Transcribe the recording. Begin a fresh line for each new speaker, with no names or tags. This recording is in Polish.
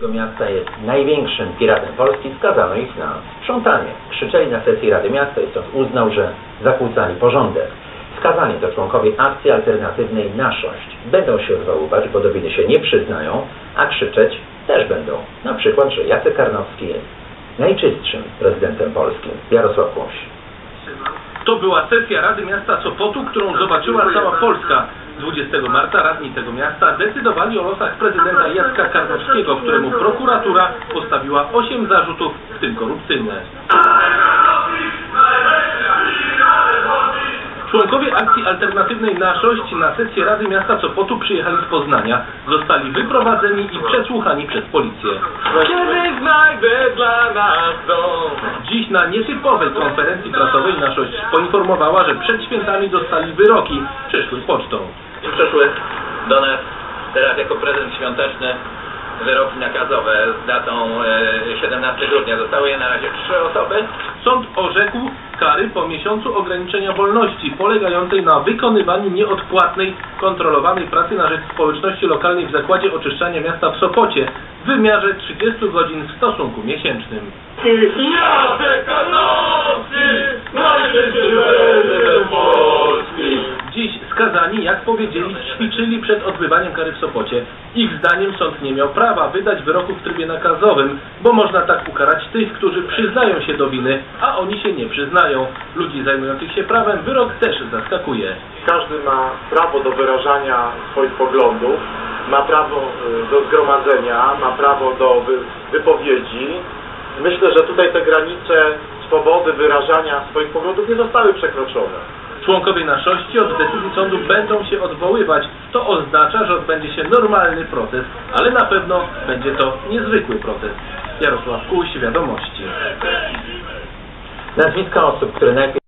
tego miasta jest największym piratem Polski, skazano ich na sprzątanie. Krzyczeli na sesji Rady Miasta i sąd uznał, że zakłócali porządek. Skazani to członkowie akcji alternatywnej Naszość. Będą się odwoływać, bo do winy się nie przyznają, a krzyczeć też będą. Na przykład, że Jacek Karnowski jest najczystszym prezydentem Polskim. Jarosław Kłoś.
To była sesja Rady Miasta Sopotu, którą zobaczyła cała Polska. 20 marca radni tego miasta decydowali o losach prezydenta Jacka Karnowskiego, któremu prokuratura postawiła 8 zarzutów, w tym korupcyjne. Członkowie akcji alternatywnej Naszość na sesję Rady Miasta Sopotu przyjechali z Poznania. Zostali wyprowadzeni i przesłuchani przez policję.
Kiedy znajdę dla nas dom.
Dziś na nietypowej konferencji prasowej Naszość poinformowała, że przed świętami dostali wyroki. Przyszły pocztą.
I przeszły do nas teraz jako prezent świąteczny wyroki nakazowe z datą e, 17 grudnia. Zostały je na razie trzy osoby.
Sąd orzekł kary po miesiącu ograniczenia wolności polegającej na wykonywaniu nieodpłatnej, kontrolowanej pracy na rzecz społeczności lokalnej w zakładzie oczyszczania miasta w Sopocie w wymiarze 30 godzin w stosunku miesięcznym.
Jacek
skazani, jak powiedzieli, ćwiczyli przed odbywaniem kary w Sopocie. Ich zdaniem sąd nie miał prawa wydać wyroku w trybie nakazowym, bo można tak ukarać tych, którzy przyznają się do winy, a oni się nie przyznają. Ludzi zajmujących się prawem wyrok też zaskakuje.
Każdy ma prawo do wyrażania swoich poglądów, ma prawo y, do zgromadzenia, ma prawo do wy- wypowiedzi. Myślę, że tutaj te granice swobody wyrażania swoich poglądów nie zostały przekroczone.
Członkowie naszości od decyzji sądu będą się odwoływać. To oznacza, że odbędzie się normalny proces, ale na pewno będzie to niezwykły proces. Jarosław Kuś, Wiadomości.
Nazwiska osób, które najpierw